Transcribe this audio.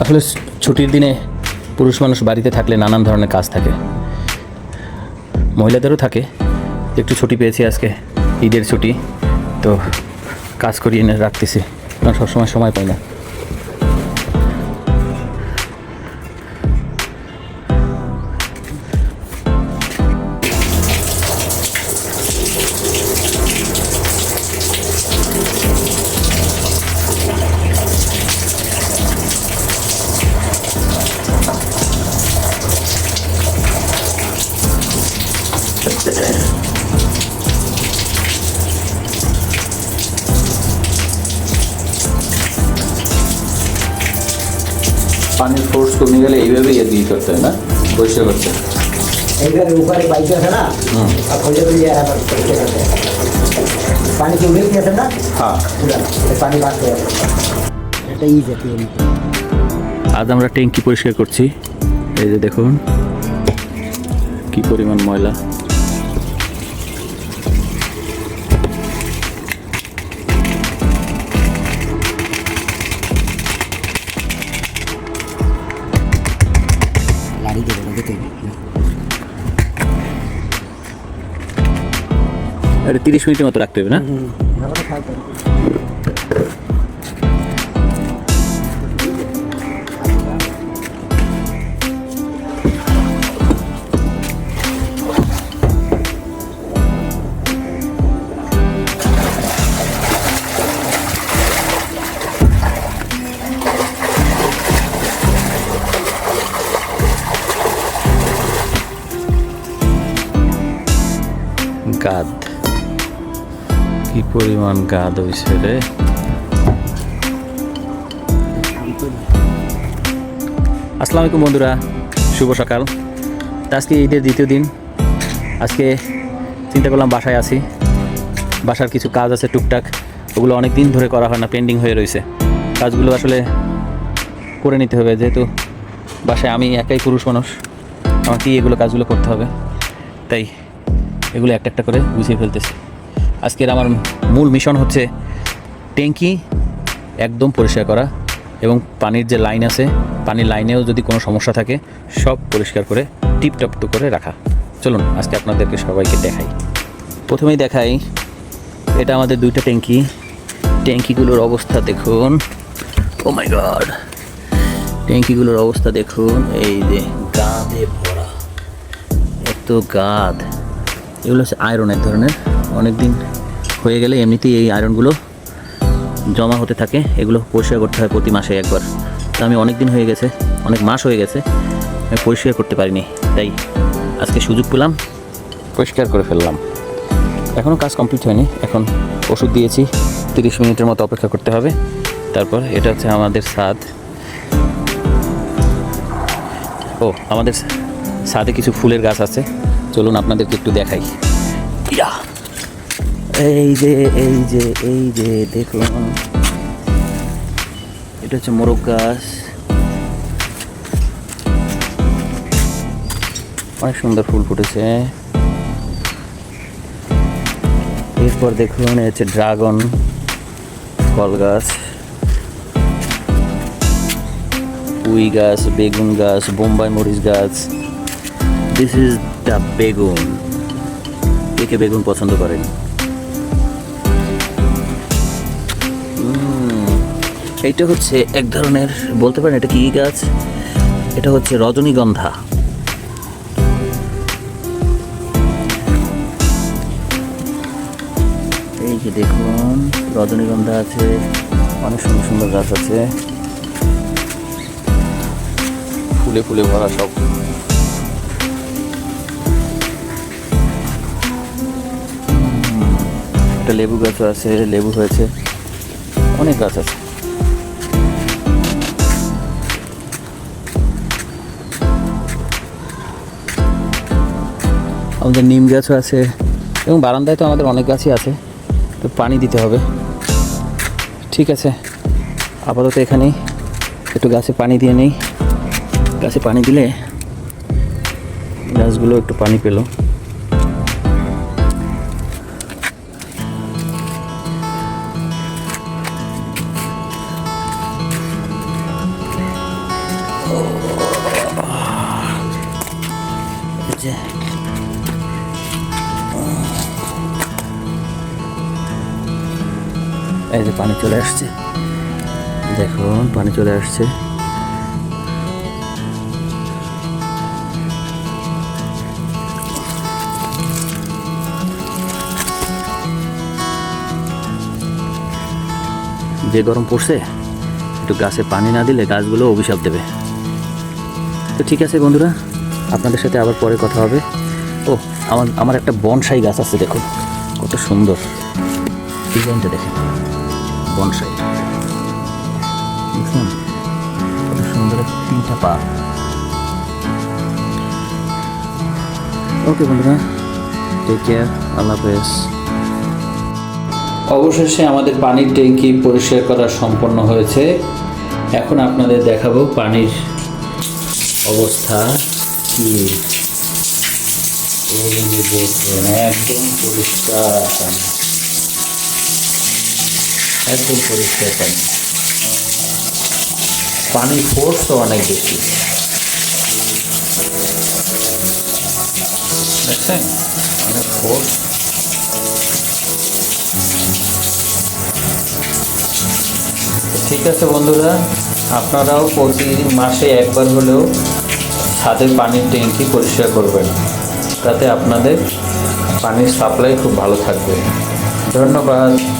আসলে ছুটির দিনে পুরুষ মানুষ বাড়িতে থাকলে নানান ধরনের কাজ থাকে। মহিলাদেরও থাকে। একটু ছুটি পেয়েছি আজকে, ঈদের ছুটি, তো কাজ করিয়ে রাখতেছি। কারণ সবসময় সময় পাই না। পানির ফোর্স কমে গেলে এইভাবে ইয়ে দিয়ে করতে হয় না? পরিষ্কার করতে। উপরে পাইপ আছে না? আর খোঁজে দিয়ে আবার পরিষ্কার করতে পানি কি না? হ্যাঁ। পানি এটা আজ আমরা ট্যাঙ্কি পরিষ্কার করছি। এই যে দেখুন কি পরিমাণ ময়লা। লাড়ি দেবো না দেখে এটা তিরিশ মিনিটের মতো রাখতে হবে না? গাদ কি পরিমাণ গাদ হয়েছে রে? আসসালামু আলাইকুম বন্ধুরা, শুভ সকাল। আজকে ঈদের দ্বিতীয় দিন। আজকে চিন্তা করলাম বাসায় আছি। বাসার কিছু কাজ আছে টুকটাক, ওগুলো অনেক দিন ধরে করা হয় না, পেন্ডিং হয়ে রয়েছে কাজগুলো আসলে করে নিতে হবে, যেহেতু বাসায় আমি একাই পুরুষ মানুষ আমাকেই এগুলো কাজগুলো করতে হবে। তাই এগুলো একটা একটা করে গুছিয়ে ফেলতেছি। আজকের আমার মূল মিশন হচ্ছে ট্যাঙ্কি একদম পরিষ্কার করা এবং পানির যে লাইন আছে, পানির লাইনেও যদি কোনো সমস্যা থাকে, সব পরিষ্কার করে টিপটপ তো করে রাখা। চলুন, আজকে আপনাদেরকে সবাইকে দেখাই। প্রথমেই দেখাই, এটা আমাদের দুইটা ট্যাঙ্কি। ট্যাঙ্কিগুলোর অবস্থা দেখুন। ও মাই গড ট্যাঙ্কিগুলোর অবস্থা দেখুন, এই যে গাদে ভরা। এত গাদ। এগুলো হচ্ছে আয়রন এক ধরনের। অনেক দিন হয়ে গেলে এমনিতেই এই আয়রনগুলো জমা হতে থাকে, এগুলো পরিষ্কার করতে হয় প্রতি মাসে একবার। তো আমি অনেক দিন হয়ে গেছে, অনেক মাস হয়ে গেছে, আমি পরিষ্কার করতে পারিনি। তাই আজকে সুযোগ পেলাম, পরিষ্কার করে ফেললাম। এখনও কাজ কমপ্লিট হয়নি, এখন ওষুধ দিয়েছি, তিরিশ মিনিটের মতো অপেক্ষা করতে হবে। তারপর এটা হচ্ছে আমাদের স্বাদ। ও, আমাদের ছাদে কিছু ফুলের গাছ আছে। চলুন আপনাদেরকে একটু দেখাই! এই যে এই যে এই যে, দেখুন। এটা হচ্ছে মোরগ গাছ। অনেক সুন্দর ফুল ফুটেছে। এরপর দেখুন হচ্ছে ড্রাগন ফল গাছ। পুঁই গাছ, বেগুন গাছ, বোম্বাই মরিচ গাছ। দিস ইজ দ্য বেগুন। কে বেগুন পছন্দ করেন? এইটা হচ্ছে এক ধরনের, বলতে পারেন এটা কি গাছ? এটা হচ্ছে রজনীগন্ধা। এই যে দেখুন, রজনীগন্ধা আছে, অনেক সুন্দর সুন্দর গাছ আছে। ফুলে ফুলে ভরা সব। একটা লেবু গাছও আছে, লেবু হয়েছে। অনেক গাছ আছে। আমাদের নিম গাছও আছে, এবং বারান্দায় তো আমাদের অনেক গাছই আছে, তো পানি দিতে হবে। ঠিক আছে, আপাতত এখানেই, একটু গাছে পানি দিয়ে নেই। গাছে পানি দিলে গাছগুলো একটু পানি পেল। এই যে পানি চলে আসছে। দেখুন পানি চলে আসছে। যে গরম পড়ছে, একটু গাছে পানি না দিলে গাছগুলো অভিশাপ দেবে। তো ঠিক আছে বন্ধুরা, আপনাদের সাথে আবার পরে কথা হবে। ও, আমার আমার একটা বনসাই গাছ আছে, দেখুন। কত সুন্দর। ডিজাইনটা দেখেন। বনসাই। দেখছেন কত সুন্দর তিনটা পা। ওকে বন্ধুরা টেক কেয়ার আল্লাহ হাফেজ। অবশেষে আমাদের পানির ট্যাঙ্কি পরিষ্কার করা সম্পন্ন হয়েছে। এখন আপনাদের দেখাবো পানির অবস্থা কি। দেখুন একদম পরিষ্কার একদম পরিষ্কার পানি। পানি ফোর্স তো অনেক বেশি। দেখছেন? অনেক ফোর্স ঠিক আছে বন্ধুরা আপনারাও প্রতি মাসে একবার হলেও ছাদের পানির ট্যাঙ্কি পরিষ্কার করবেন। তাতে আপনাদের পানির সাপ্লাই খুব ভালো থাকবে। ধন্যবাদ।